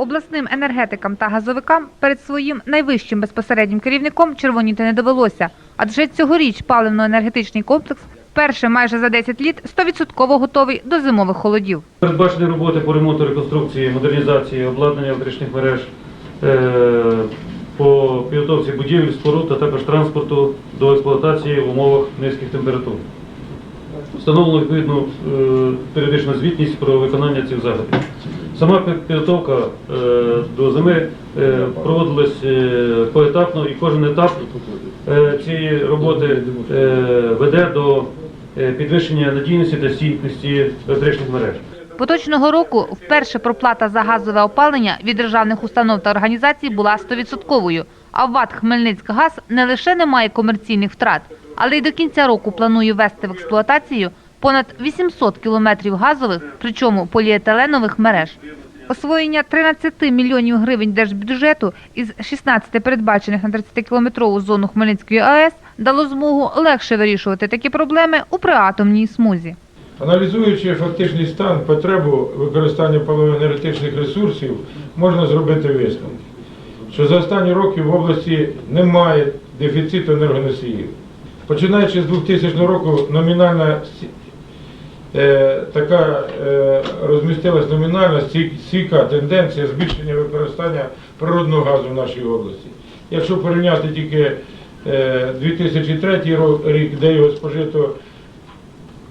Обласним енергетикам та газовикам перед своїм найвищим безпосереднім керівником червоніти не довелося, адже цьогоріч паливно-енергетичний комплекс вперше майже за 10 літ 100% готовий до зимових холодів. Передбачені роботи по ремонту, реконструкції, модернізації, обладнання електричних мереж, е, по підготовці будівель, споруд, а також транспорту до експлуатації в умовах низьких температур. Встановлено відповідну е, періодичну звітність про виконання цих заходів. Сама підготовка е, до зими е, проводилась е, поетапно і кожен етап цієї роботи веде до підвищення надійності та стійкості електричних мереж. Поточного року вперше проплата за газове опалення від державних установ та організацій була 100%, а ВАТ «Хмельницькгаз» не лише не має комерційних втрат, але й до кінця року планує ввести в експлуатацію понад 800 кілометрів газових, причому поліетиленових мереж. Освоєння 13 мільйонів гривень держбюджету із 16 передбачених на 30-кілометрову зону Хмельницької АЕС дало змогу легше вирішувати такі проблеми у приатомній смузі. Аналізуючи фактичний стан, потребу використання паливно-енергетичних ресурсів, можна зробити висновок, що за останні роки в області немає дефіциту енергоносіїв. Починаючи з 2000 року, номінальна така е, розмістилась номінальна стійка тенденція збільшення використання природного газу в нашій області. Якщо порівняти тільки е, 2003 рік, де його спожито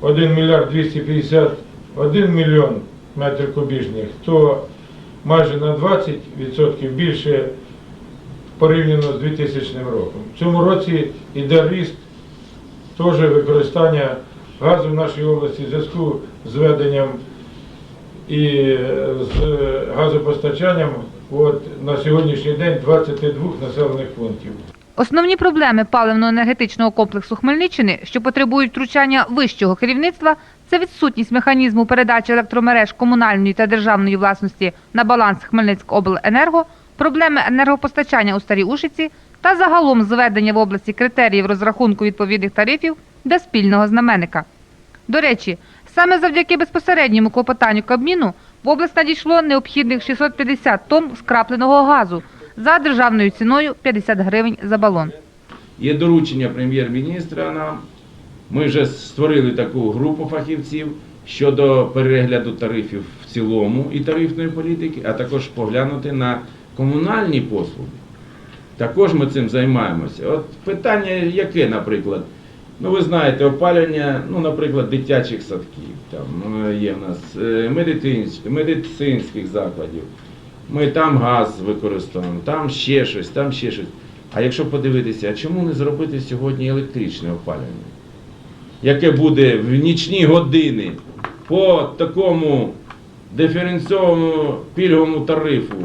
1 мільярд 251 мільйон метрів кубічних, то майже на 20% більше порівняно з 2000 роком. В цьому році йде ріст теж використання газу в нашій області в зв'язку з веденням і з газопостачанням от, на сьогоднішній день 22 населених пунктів. Основні проблеми паливно-енергетичного комплексу Хмельниччини, що потребують втручання вищого керівництва, це відсутність механізму передачі електромереж комунальної та державної власності на баланс Хмельницькобленерго, проблеми енергопостачання у Старій Ушиці та загалом зведення в області критеріїв розрахунку відповідних тарифів для спільного знаменника. До речі, саме завдяки безпосередньому клопотанню Кабміну в область надійшло необхідних 650 тонн скрапленого газу за державною ціною 50 гривень за балон. Є доручення прем'єр-міністра нам. Ми вже створили таку групу фахівців щодо перегляду тарифів в цілому і тарифної політики, а також поглянути на комунальні послуги. Також ми цим займаємося. От питання яке, наприклад? Ну, ви знаєте, опалення, ну, наприклад, дитячих садків, там е, є в нас е, медицинських, закладів. Ми там газ використовуємо, там ще щось, там ще щось. А якщо подивитися, а чому не зробити сьогодні електричне опалення? Яке буде в нічні години по такому диференційованому пільговому тарифу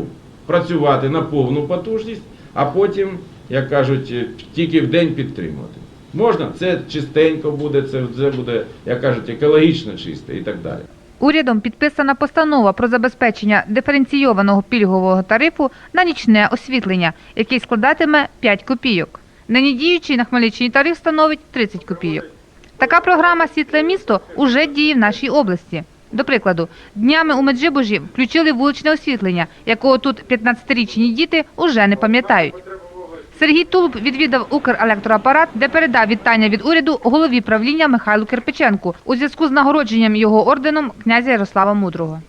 працювати на повну потужність, а потім, як кажуть, тільки в день підтримувати. Можна, це чистенько буде, це, це буде, як кажуть, екологічно чисте і так далі. Урядом підписана постанова про забезпечення диференційованого пільгового тарифу на нічне освітлення, який складатиме 5 копійок. Нині діючий на Хмельниччині тариф становить 30 копійок. Така програма Світле місто уже діє в нашій області. До прикладу, днями у Меджибужі включили вуличне освітлення, якого тут 15-річні діти уже не пам'ятають. Сергій Тулуб відвідав Укрелектроапарат, де передав вітання від уряду голові правління Михайлу Кирпиченку у зв'язку з нагородженням його орденом князя Ярослава Мудрого.